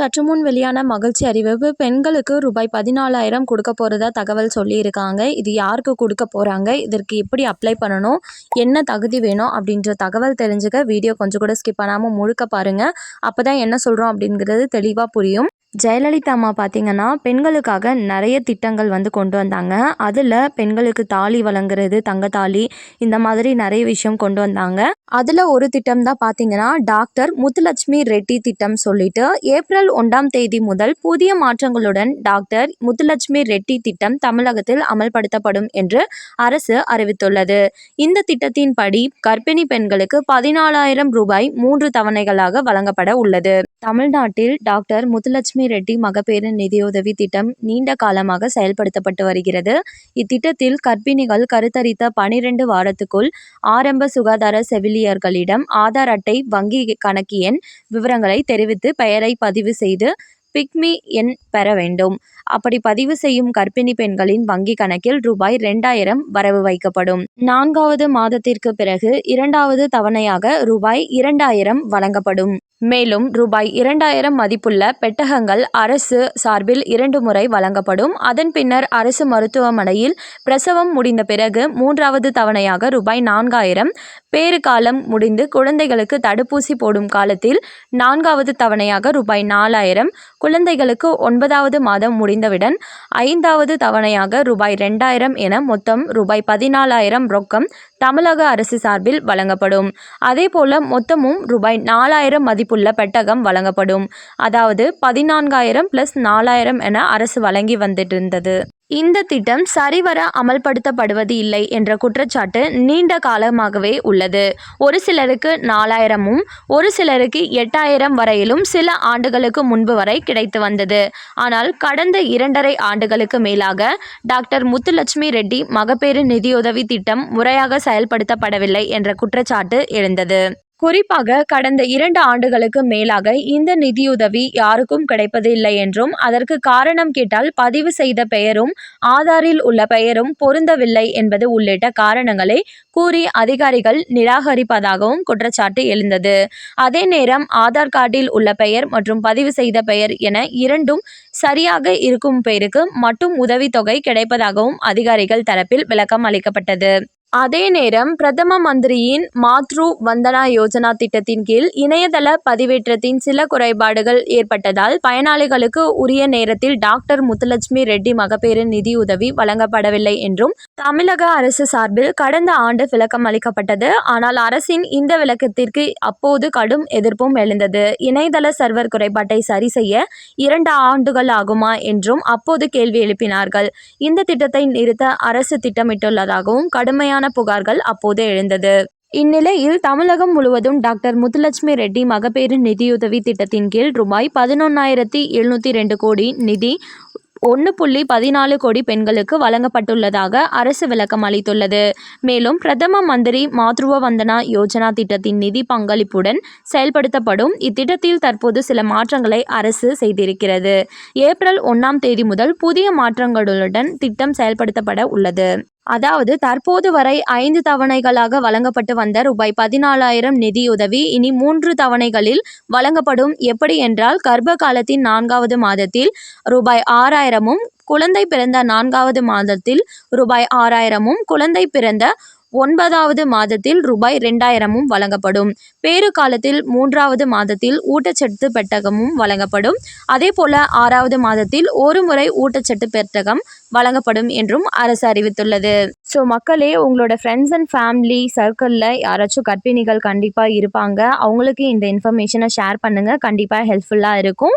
சற்று முன் வெளியான மகிழ்ச்சி அறிவிப்பு பெண்களுக்கு ரூபாய் பதினாலாயிரம் கொடுக்க போகிறதா தகவல் சொல்லியிருக்காங்க. இது யாருக்கு கொடுக்க போகிறாங்க இதற்கு எப்படி அப்ளை பண்ணணும்? என்ன தகுதி வேணும்? அப்படின்ற தகவல் தெரிஞ்சுக்க வீடியோ கொஞ்சம் கூட ஸ்கிப் பண்ணாமல் முழுக்க பாருங்கள் அப்போ தான் என்ன சொல்கிறோம் அப்படிங்கிறது தெளிவாக புரியும். ஜெயலலிதா அம்மா பார்த்தீங்கன்னா பெண்களுக்காக நிறைய திட்டங்கள் வந்து கொண்டு வந்தாங்க. அதில் பெண்களுக்கு தாலி வழங்குறது தங்கத்தாலி இந்த மாதிரி நிறைய விஷயம் கொண்டு வந்தாங்க. அதில் ஒரு திட்டம் தான் பார்த்தீங்கன்னா டாக்டர் முத்துலட்சுமி ரெட்டி திட்டம் சொல்லிட்டு ஏப்ரல் ஒன்றாம் தேதி முதல் புதிய மாற்றங்களுடன் டாக்டர் முத்துலட்சுமி ரெட்டி திட்டம் தமிழகத்தில் அமல்படுத்தப்படும் என்று அரசு அறிவித்துள்ளது. இந்த திட்டத்தின்படி கர்ப்பிணி பெண்களுக்கு பதினாலாயிரம் ரூபாய் மூன்று தவணைகளாக வழங்கப்பட உள்ளது. தமிழ்நாட்டில் டாக்டர் முத்துலட்சுமி ரெட்டி மகப்பேறு நிதியுதவி திட்டம் நீண்ட காலமாக செயல்படுத்தப்பட்டு வருகிறது. இத்திட்டத்தில் கர்ப்பிணிகள் கருத்தரித்த பனிரெண்டு வாரத்துக்குள் ஆரம்ப சுகாதார செவிலியர்களிடம் ஆதார் அட்டை வங்கி கணக்கு எண் விவரங்களை தெரிவித்து பெயரை பதிவு செய்து பிக்மி எண் பெற வேண்டும். அப்படி பதிவு செய்யும் கர்ப்பிணி பெண்களின் வங்கி கணக்கில் ரூபாய் ரெண்டாயிரம் வரவு வைக்கப்படும். நான்காவது மாதத்திற்கு பிறகு இரண்டாவது தவணையாக ரூபாய் இரண்டாயிரம் வழங்கப்படும். மேலும் ரூபாய் இரண்டாயிரம் மதிப்புள்ள பெட்டகங்கள் அரசு சார்பில் இரண்டு முறை வழங்கப்படும். அதன் பின்னர் அரசு மருத்துவமனையில் பிரசவம் முடிந்த பிறகு மூன்றாவது தவணையாக ரூபாய் நான்காயிரம் பேறு காலம் முடிந்து குழந்தைகளுக்கு தடுப்பூசி போடும் காலத்தில் நான்காவது தவணையாக ரூபாய் நாலாயிரம் குழந்தைகளுக்கு ஒன்பதாவது மாதம் முடிந்தவுடன் ஐந்தாவது தவணையாக ரூபாய் ரெண்டாயிரம் என மொத்தம் ரூபாய் பதினாலாயிரம் ரொக்கம் தமிழக அரசு சார்பில் வழங்கப்படும். அதேபோல மொத்தமும் ரூபாய் நாலாயிரம் மதிப்புள்ள பெட்டகம் வழங்கப்படும். அதாவது பதினான்காயிரம் பிளஸ் நாலாயிரம் என அரசு வழங்கி வந்துட்டிருந்தது இந்த திட்டம் சரிவர அமல்படுத்தப்படுவது இல்லை என்ற குற்றச்சாட்டு நீண்ட காலமாகவே உள்ளது. ஒரு சிலருக்கு நாலாயிரமும் ஒரு சிலருக்கு எட்டாயிரம் வரையிலும் சில ஆண்டுகளுக்கு முன்பு வரை கிடைத்து வந்தது. ஆனால் கடந்த இரண்டரை ஆண்டுகளுக்கு மேலாக டாக்டர் முத்துலட்சுமி ரெட்டி மகப்பேறு நிதியுதவி திட்டம் முறையாக செயல்படுத்தப்படவில்லை என்ற குற்றச்சாட்டு எழுந்தது. குறிப்பாக கடந்த இரண்டு ஆண்டுகளுக்கு மேலாக இந்த நிதியுதவி யாருக்கும் கிடைப்பதில்லை என்றும் அதற்கு காரணம் கேட்டால் பதிவு செய்த பெயரும் ஆதாரில் உள்ள பெயரும் பொருந்தவில்லை என்பது உள்ளிட்ட காரணங்களை கூறி அதிகாரிகள் நிராகரிப்பதாகவும் குற்றச்சாட்டு எழுந்தது. அதே நேரம் ஆதார் கார்டில் உள்ள பெயர் மற்றும் பதிவு செய்த பெயர் என இரண்டும் சரியாக இருக்கும் பெயருக்கு மட்டும் உதவித்தொகை கிடைப்பதாகவும் அதிகாரிகள் தரப்பில் விளக்கம் அளிக்கப்பட்டது. அதே நேரம் பிரதம மந்திரியின் மாத்ரு வந்தனா யோஜனா திட்டத்தின் கீழ் இணையதள பதிவேற்றத்தின் சில குறைபாடுகள் ஏற்பட்டதால் பயனாளிகளுக்கு உரிய நேரத்தில் டாக்டர் முத்துலட்சுமி ரெட்டி மகப்பேறு நிதியுதவி வழங்கப்படவில்லை என்றும் தமிழக அரசு சார்பில் கடந்த ஆண்டு விளக்கம் அளிக்கப்பட்டது. ஆனால் அரசின் இந்த விளக்கத்திற்கு அப்போது கடும் எதிர்ப்பும் எழுந்தது. இணையதள சர்வர் குறைபாட்டை சரி செய்ய இரண்டு ஆண்டுகள் ஆகுமா என்றும் அப்போது கேள்வி எழுப்பினார்கள். இந்த திட்டத்தை நிறுத்த அரசு திட்டமிட்டுள்ளதாகவும் கடுமையான புகார்கள் அப்போது எழுந்தது. இந்நிலையில் தமிழகம் முழுவதும் டாக்டர் முத்துலட்சுமி ரெட்டி மகப்பேறு நிதியுதவி திட்டத்தின் கீழ் ரூபாய் பதினொன்னாயிரத்தி எழுநூற்றி ரெண்டு கோடி நிதி ஒன்று புள்ளி பதினாலு கோடி பெண்களுக்கு வழங்கப்பட்டுள்ளதாக அரசு விளக்கம் அளித்துள்ளது. மேலும் பிரதம மந்திரி மாத்ருவ வந்தனா யோஜனா திட்டத்தின் நிதி பங்களிப்புடன் செயல்படுத்தப்படும். இத்திட்டத்தில் தற்போது சில மாற்றங்களை அரசு செய்திருக்கிறது. ஏப்ரல் ஒன்றாம் தேதி முதல் புதிய மாற்றங்களுடன் திட்டம் செயல்படுத்தப்பட உள்ளது. அதாவது தற்போது வரை ஐந்து தவணைகளாக வழங்கப்பட்டு வந்த ரூபாய் பதினாலாயிரம் நிதியுதவி இனி மூன்று தவணைகளில் வழங்கப்படும். எப்படி என்றால் கர்ப்ப காலத்தின் நான்காவது மாதத்தில் ரூபாய் ஆறாயிரமும் குழந்தை பிறந்த நான்காவது மாதத்தில் ரூபாய் ஆறாயிரமும் குழந்தை பிறந்த ஒன்பதாவது மாதத்தில் ரூபாய் ரெண்டாயிரமும் வழங்கப்படும். பேறு காலத்தில் மூன்றாவது மாதத்தில் ஊட்டச்சத்து பெட்டகமும் வழங்கப்படும். அதே போல ஆறாவது மாதத்தில் ஒரு முறை ஊட்டச்சத்து பெட்டகம் வழங்கப்படும் என்றும் அரசு அறிவித்துள்ளது. ஸோ மக்களே உங்களோட ஃப்ரெண்ட்ஸ் அண்ட் ஃபேமிலி சர்க்கிளில் யாராச்சும் கர்ப்பிணிகள் கண்டிப்பாக இருப்பாங்க. அவங்களுக்கு இந்த இன்ஃபர்மேஷனை ஷேர் பண்ணுங்கள் கண்டிப்பாக ஹெல்ப்ஃபுல்லாக இருக்கும்.